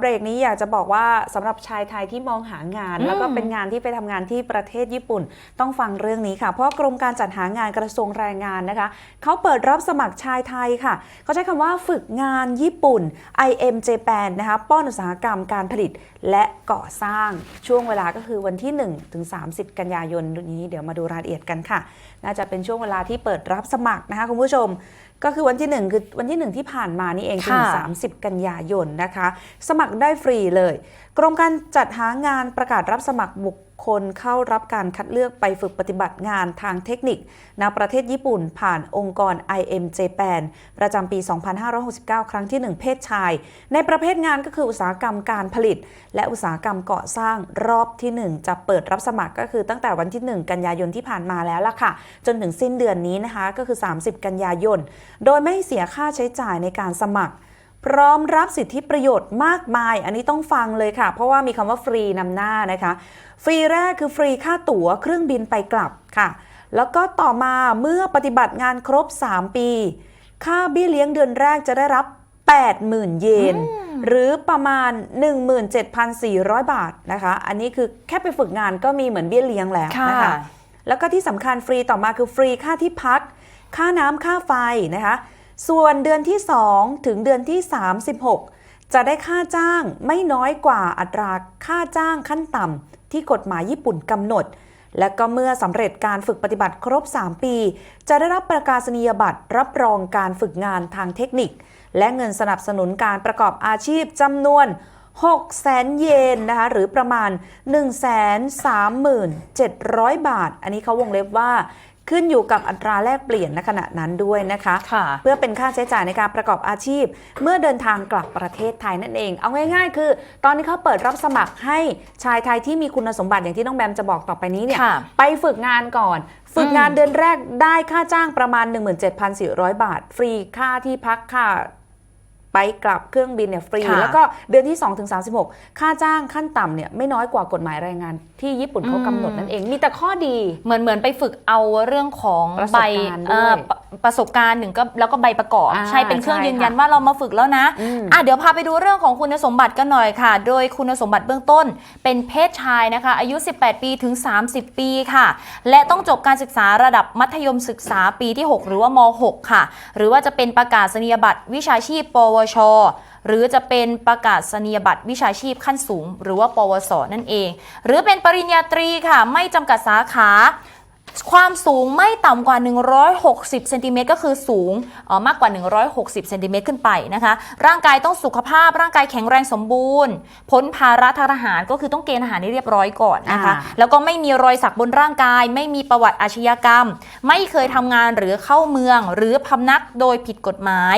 เบรกนี้อยากจะบอกว่าสำหรับชายไทยที่มองหางานอืมแล้วก็เป็นงานที่ไปทำงานที่ประเทศญี่ปุ่น ต้องฟังเรื่องนี้ค่ะ เพราะกรมการจัดหางานกระทรวงแรงงานนะคะเขาเปิดรับสมัครชายไทยค่ะเขาใช้คำว่าฝึกงานญี่ปุ่น IM Japan นะคะป้อนอุตสาหกรรมการผลิตและก่อสร้างช่วงเวลาก็คือวันที่1ถึง30 กันยายนนี้เดี๋ยวมาดูรายละเอียดกันค่ะ น่าจะเป็นช่วงเวลาที่เปิดรับสมัครนะคะคุณผู้ชมก็คือวันที่1คือวันที่1ที่ผ่านมานี่เองถึงค่ะ30 กันยายนนะคะ สมัครได้ฟรีเลย กรมการจัดหางานประกาศรับสมัครบุคคลเข้ารับการคัดเลือกไปฝึกปฏิบัติงานทางเทคนิคณประเทศญี่ปุ่นผ่านองค์กร IM Japan ประจำปี 2569 ครั้งที่ 1 เพศชาย ในประเภทงานก็คืออุตสาหกรรมการผลิต และอุตสาหกรรมก่อสร้างรอบที่ 1 จะเปิดรับสมัครก็คือตั้งแต่วันที่ 1 กันยายนที่ผ่านมาแล้วล่ะค่ะ จนถึงสิ้นเดือนนี้นะคะก็คือ 30 กันยายน โดยไม่เสียค่าใช้จ่ายในการสมัคร พร้อมรับสิทธิประโยชน์มากมาย อันนี้ต้องฟังเลยค่ะ เพราะว่ามีคำว่าฟรีนำหน้านะคะ ฟรีแรกคือฟรีค่าตั๋วเครื่องบินไปกลับค่ะ แล้วก็ต่อมาเมื่อปฏิบัติงานครบ 3 ปี ค่าเบี้ยเลี้ยงเดือนแรกจะได้รับ 80,000 เยน หรือประมาณ 17,400 บาทนะคะ อันนี้คือแค่ไปฝึกงานก็มีเหมือนเบี้ยเลี้ยงแล้วค่ะนะคะแล้วก็ที่สำคัญฟรีต่อมาคือฟรีค่าที่พัก ค่าน้ำค่าไฟนะคะ ส่วนเดือนที่ 2 ถึงเดือนที่ 36 จะได้ค่าจ้างไม่น้อยกว่าอัตราค่าจ้างขั้นต่ำที่กฎหมายญี่ปุ่นกำหนด และก็เมื่อสำเร็จการฝึกปฏิบัติครบ 3 ปี จะได้รับประกาศนียบัตรรับรองการฝึกงานทางเทคนิค และเงินสนับสนุนการประกอบอาชีพจำนวน6แสนเยนนะคะหรือประมาณ 137,000บาท อันนี้เขาวงเล็บว่า ขึ้นอยู่กับอัตราแลกเปลี่ยนณขณะนั้นด้วยนะคะค่ะเพื่อเป็นค่าใช้จ่ายในการประกอบอาชีพ เมื่อเดินทางกลับประเทศไทยนั่นเอง เอาง่าย ๆ คือ ตอนนี้เขาเปิดรับสมัครให้ชายไทยที่มีคุณสมบัติอย่างที่น้องแบมจะบอกต่อไปนี้เนี่ยค่ะไปฝึกงานก่อน ฝึกงานอืมเดือนแรกได้ค่าจ้างประมาณ 17,400 บาท ฟรีค่าที่พักค่า ไปกลับเครื่องบินเนี่ยฟรี ค่ะแล้วก็เดือนที่ 2 ถึง 36 ค่าจ้างขั้นต่ำเนี่ยไม่น้อยกว่ากฎหมายแรงงาน ที่ญี่ปุ่นเขากำหนดนั่นเองมีแต่ข้อดี เหมือนเหมือนไปฝึกเอาเรื่องของประสใบบการณ์ด้วย เอ่อปะประสบการณ์หนึ่งก็แล้วก็ใบประกอบ อ่าใช่เป็นเครื่องใช่ยืนยันค่ะว่าเรามาฝึกแล้วนะอืมอะเดี๋ยวพาไปดูเรื่องของคุณสมบัติกันหน่อยค่ะ โดยคุณสมบัติเบื้องต้น เป็นเพศชายนะคะ อายุ 18 ปีถึง 30 ปีค่ะ และต้องจบการศึกษาระดับมัธยมศึกษาปีที่ 6 หรือว่าม .6 ค่ะ หรือว่าจะเป็นประกาศนียบัตรวิชาชีพ ปวช หรือจะเป็นประกาศนียบัตรวิชาชีพขั้นสูง หรือว่า ปวส นั่นเอง หรือเป็นปริญญาตรีค่ะ ไม่จำกัดสาขา ความสูงไม่ต่ำกว่า 160เซนติเมตรก็คือสูงเอ่อมากกว่า 160เซนติเมตรขึ้นไปนะคะ ร่างกายต้องสุขภาพร่างกายแข็งแรงสมบูรณ์ พ้นภาระทางทหารก็คือต้องเกณฑ์ทหารให้เรียบร้อยก่อนนะคะอ่าแล้วก็ไม่มีรอยสักบนร่างกาย ไม่มีประวัติอาชญากรรม ไม่เคยทำงานหรือเข้าเมือง หรือพำนักโดยผิดกฎหมาย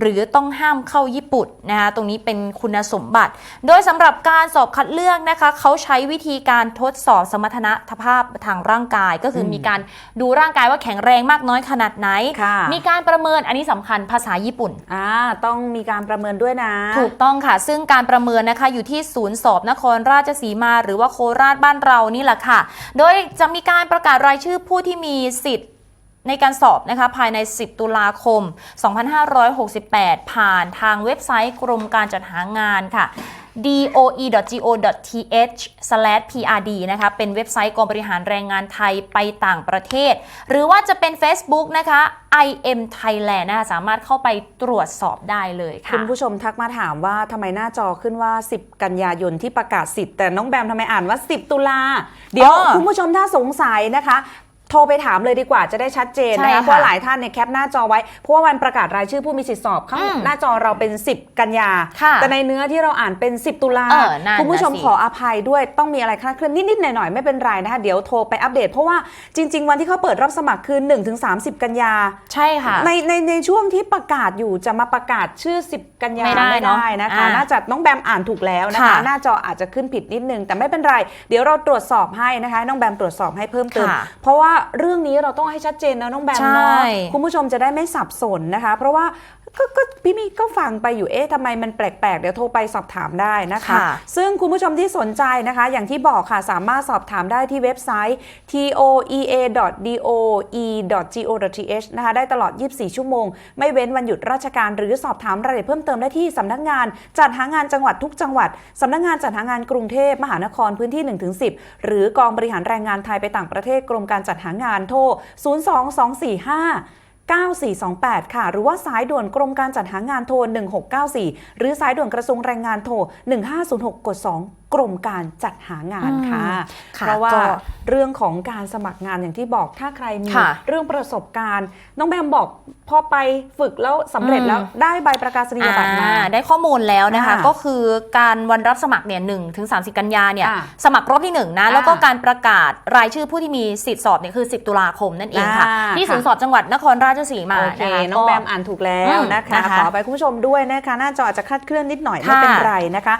หรือต้องห้ามเข้าญี่ปุ่นนะคะตรงนี้เป็นคุณสมบัติ โดยสำหรับการสอบคัดเลือกนะคะเขาใช้วิธีการทดสอบสมรรถนะภาพทางร่างกายก็คืออมมีการดูร่างกายว่าแข็งแรงมากน้อยขนาดไหนค่ะมีการประเมินอันนี้สำคัญภาษาญี่ปุ่นอ่าต้องมีการประเมินด้วยนะ ถูกต้องค่ะ ซึ่งการประเมินนะคะอยู่ที่ศูนย์สอบนครราชสีมา หรือว่าโคราชบ้านเรานี่แหละค่ะ โดยจะมีการประกาศรายชื่อผู้ที่มีสิทธิ์ในการสอบนะคะภายใน 10 ตุลาคม 2568 ผ่านทางเว็บไซต์กรมการจัดหางานค่ะ doe.go.th/prd นะคะ เป็นเว็บไซต์กองบริหารแรงงานไทยไปต่างประเทศ หรือว่าจะเป็น Facebook นะคะ IM Thailand นะคะสามารถเข้าไปตรวจสอบได้เลยค่ะ คุณผู้ชมทักมาถามว่าทำไมหน้าจอขึ้นว่า 10 กันยายนที่ประกาศสิทธิ์แต่น้องแบมทำไมอ่านว่า 10 ตุลา เดี๋ยวอ๋อคุณผู้ชมถ้าสงสัยนะคะ โทรไปถามเลยดีกว่าจะได้ชัดเจนใช่นะคะค่ะเพราะหลายท่านเนี่ยแคปหน้าจอไว้ เพราะว่าวันประกาศรายชื่อผู้มีสิทธิสอบข้างอืมหน้าจอเราเป็น 10 กันยา ค่ะแต่ในเนื้อที่เราอ่านเป็น 10 ตุลาเออนั่นคุณผู้ชมน่ะสิ ขออภัยด้วยต้องมีอะไรคลาดเคลื่อนนิดๆหน่อยๆไม่เป็นไรนะคะเดี๋ยวโทรไปอัปเดต เพราะว่าจริง ๆ วันที่เขาเปิดรับสมัครคือ1-30 กันยา ใช่ค่ะ ในในในช่วงที่ประกาศอยู่จะมาประกาศชื่อ 10 กันยาไม่ได้เนอะนะคะ อ่าน่าจะน้องแบมอ่านถูกแล้วนะคะ ค่ะหน้าจออาจจะขึ้นผิดนิดนึง แต่ไม่เป็นไร เดี๋ยวเราตรวจสอบให้นะคะ น้องแบมตรวจสอบให้เพิ่มเติม ค่ะเพราะว่าเรื่องนี้เราต้องให้ชัดเจนนะน้องแบมใช่ เนาะคุณผู้ชมจะได้ไม่สับสนนะคะ เพราะว่า ก็ก็พี่มีก็ฟังไปอยู่เอ๊ะทำไมมันแปลกๆ เดี๋ยวโทรไปสอบถามได้นะคะ ค่ะ ซึ่งคุณผู้ชมที่สนใจนะคะ อย่างที่บอกค่ะสามารถสอบถามได้ที่เว็บไซต์ toea.doe.go.th นะคะได้ตลอด 24 ชั่วโมง ไม่เว้นวันหยุดราชการหรือสอบถามรายละเอียดเพิ่มเติมได้ที่สำนักงาน จัดหางานจังหวัดทุกจังหวัดสำนักงานจัดหางานกรุงเทพมหานครพื้นที่ 1-10 หรือกองบริหารแรงงานไทยไปต่างประเทศกรมการจัดหางานโทร 02245 9428 ค่ะ หรือว่าสายด่วนกรมการจัดหางานโทร 1694 หรือสายด่วนกระทรวงแรงงานโทร 1506 กด 2 กรมการจัดหางานค่ะอืมค่ะเพราะว่าก็เรื่องของการสมัครงานอย่างที่บอกถ้าใครมีค่ะเรื่องประสบการณ์ น้องแบมบอกพอไปฝึกแล้วสำเร็จอืมแล้วได้ใบประกาศนียบัตรมาอ่าได้ข้อมูลแล้วนะคะอ่าก็คือการวันรับสมัครเนี่ยหถึงสากันยาเนี่ยอ่าสมัครรอบที่1นะอ่าแล้วก็การประกาศรายชื่อผู้ที่มีสิทธิ์สอบเนี่ยคือ 10 ตุลาคมนั่นเองค่ะอ่าที่ค่ะศูนย์สอบจังหวัดนครราชสีมาโอเคนะคะน้องก็แบมอ่านถูกแล้วอืมนะคะนะคะขอไปคุณผู้ชมด้วยนะคะ หน้าจออาจจะคลาดเคลื่อนนิดหน่อยไม่ค่ะเป็นไรนะคะ